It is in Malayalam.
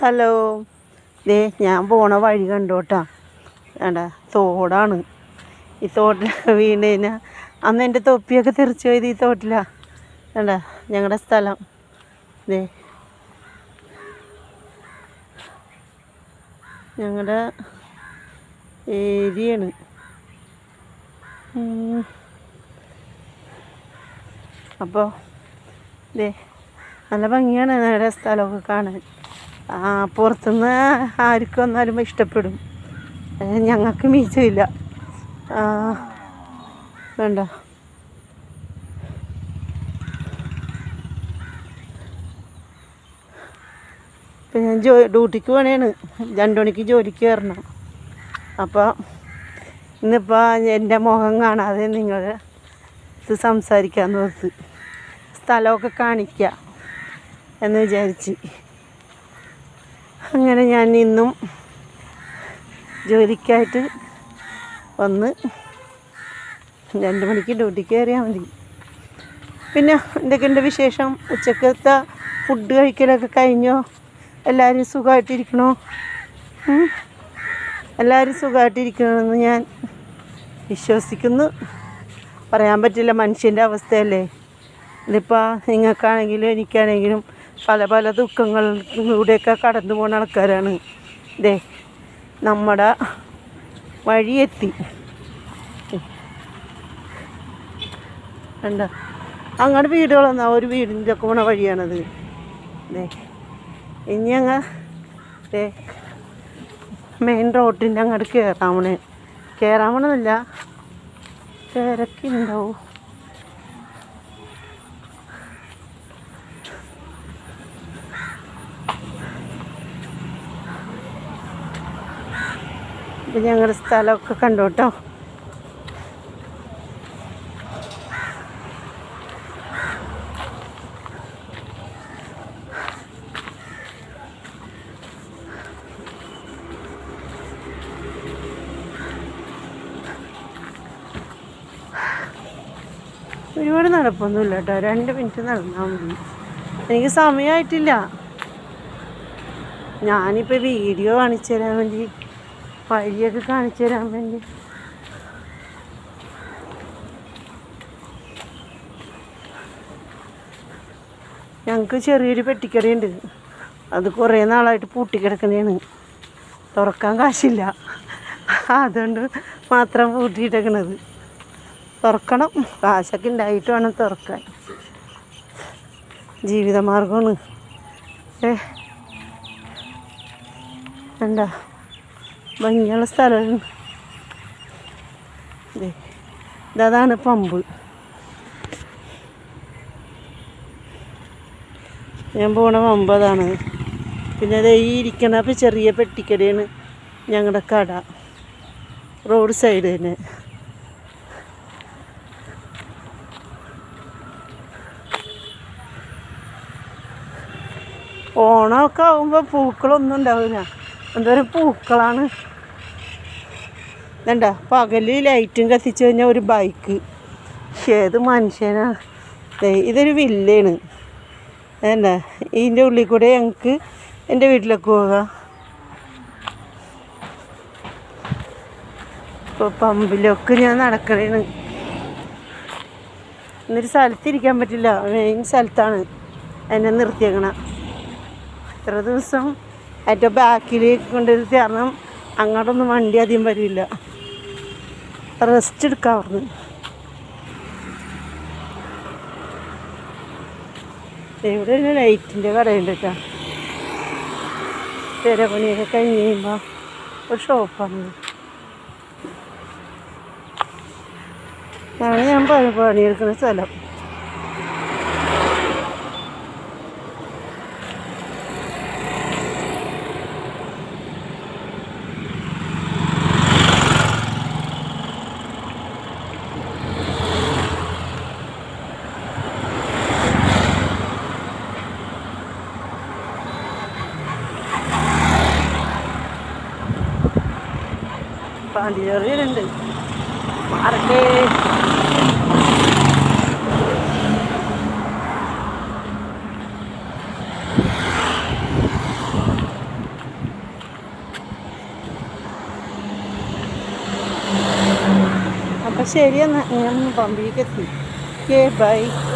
ഹലോ. ദേ ഞാൻ പോണ വഴി കണ്ടോട്ടാ. വേണ്ട തോടാണ്. ഈ തോട്ടിൽ വീണ് കഴിഞ്ഞാൽ അന്ന് എന്റെ തൊപ്പിയൊക്കെ തെറിച്ച് പോയത് ഈ തോട്ടിലാണ് വേണ്ട ഞങ്ങളുടെ സ്ഥലം. ദേ. ഞങ്ങളുടെ ഏരിയയാണ് അപ്പോൾ ദേ നല്ല ഭംഗിയാണ് ഞങ്ങളുടെ സ്ഥലമൊക്കെ കാണാൻ. പുറത്തുനിന്ന് ആർക്കും വന്നാലും ഇഷ്ടപ്പെടും. ഞങ്ങൾക്ക് മീച്ചമില്ല ആ, വേണ്ട. ഇപ്പം ഞാൻ ജോ ഡ്യൂട്ടിക്ക് പോണേണ്. രണ്ടു മണിക്ക് ജോലിക്ക് കയറണം അപ്പോൾ ഇന്നിപ്പോൾ എന്റെ മുഖം കാണാതെ നിങ്ങൾ ഇത് സംസാരിക്കാമെന്ന് ഓർത്ത് സ്ഥലമൊക്കെ കാണിക്കുക എന്ന് വിചാരിച്ച്. അങ്ങനെ ഞാൻ ഇന്നും ജോലിക്കായിട്ട് വന്ന് രണ്ട് മണിക്ക് ഡ്യൂട്ടിക്ക് കയറിയാൽ മതി. പിന്നെ എന്തൊക്കെയുണ്ട് വിശേഷം? ഉച്ചക്കത്തെ ഫുഡ് കഴിക്കലൊക്കെ കഴിഞ്ഞോ? എല്ലാവരും സുഖമായിട്ടിരിക്കണോ? എല്ലാവരും സുഖമായിട്ടിരിക്കണമെന്ന് ഞാൻ വിശ്വസിക്കുന്നു. പറയാൻ പറ്റില്ല മനുഷ്യന്റെ അവസ്ഥയല്ലേ. ഇതിപ്പോൾ നിങ്ങൾക്കാണെങ്കിലും എനിക്കാണെങ്കിലും പല പല ദുഃഖങ്ങളിലൂടെയൊക്കെ കടന്നു പോകുന്ന ആൾക്കാരാണ്. ദേ നമ്മുടെ വഴിയെത്തി. എന്താ അങ്ങോട്ട് വീടുകളെന്നാ ഒരു വീടിന്റെ ഒക്കെ പോണ വഴിയാണത്. ദേ ഇനി അങ്ങ് മെയിൻ റോഡിന്റെ അങ്ങോട്ട് കയറാമണേ പോണേ കയറൊക്കെ ഉണ്ടാവും ഇപ്പം ഞങ്ങളുടെ സ്ഥലമൊക്കെ കണ്ടു കേട്ടോ. ഒരുപാട് നടപ്പൊന്നുമില്ല കേട്ടോ. രണ്ട് മിനിറ്റ് നടന്നാൽ മതി. എനിക്ക് സമയമായിട്ടില്ല ഞാനിപ്പോൾ വീഡിയോ കാണിച്ചു തരാൻ വേണ്ടി വഴിയൊക്കെ കാണിച്ചു തരാൻ വേണ്ടി. ഞങ്ങൾക്ക് ചെറിയൊരു പെട്ടിക്കടയുണ്ട് അത് കുറേ നാളായിട്ട് പൂട്ടിക്കിടക്കുന്നതാണ്. തുറക്കാൻ കാശില്ല. അതുകൊണ്ട് മാത്രം പൂട്ടിയിട്ടേക്കണത്. തുറക്കണം. കാശൊക്കെ ഉണ്ടായിട്ട് വേണം തുറക്കാൻ. ജീവിതമാർഗമാണ്. ഏ എന്താ? ഭംഗിയുള്ള സ്ഥലമാണ്. ഇതാണ് പമ്പ്. ഞാൻ പോണ പമ്പ് അതാണ്. പിന്നെ ഈ ഇരിക്കണ ചെറിയ പെട്ടിക്കടയാണ് ഞങ്ങളുടെ കട. റോഡ് സൈഡ് തന്നെ. ഓണമൊക്കെ ആകുമ്പോൾ പൂക്കളൊന്നും ഉണ്ടാവില്ല എന്തോരം പൂക്കളാണ്. വേണ്ട പകൽ ലൈറ്റും കത്തിച്ചു കഴിഞ്ഞാൽ ഒരു ബൈക്ക്. ഏത് മനുഷ്യനാ. ഇതൊരു വില്ലാണ്. വേണ്ട ഇതിന്റെ ഉള്ളിൽ കൂടെ ഞങ്ങൾക്ക് എന്റെ വീട്ടിലേക്ക് പോകാം. ഇപ്പോൾ പമ്പിലൊക്കെ ഞാൻ നടക്കണേണ്. എന്നൊരു സ്ഥലത്തിരിക്കാൻ പറ്റില്ല. മെയിൻ സ്ഥലത്താണ്. എന്നെ നിർത്തിയേക്കണം. ഇത്ര ദിവസം ഏറ്റവും ബാക്കിൽ കൊണ്ടുവരുത്തി കാരണം അങ്ങോട്ടൊന്നും വണ്ടി അധികം വരില്ല. റെസ്റ്റ് എടുക്കാം അവിടുന്ന്. ഇവിടെ ഒരു ലൈറ്റിന്റെ കടയുണ്ട് കേട്ടോ. തിരപണിയൊക്കെ കഴിഞ്ഞ് കഴിയുമ്പോൾ ഒരു ഷോപ്പാണ് ഞാൻ പണി പണിയെടുക്കുന്ന സ്ഥലം. paham di sini Apa sih dia nak nyam pambil bye.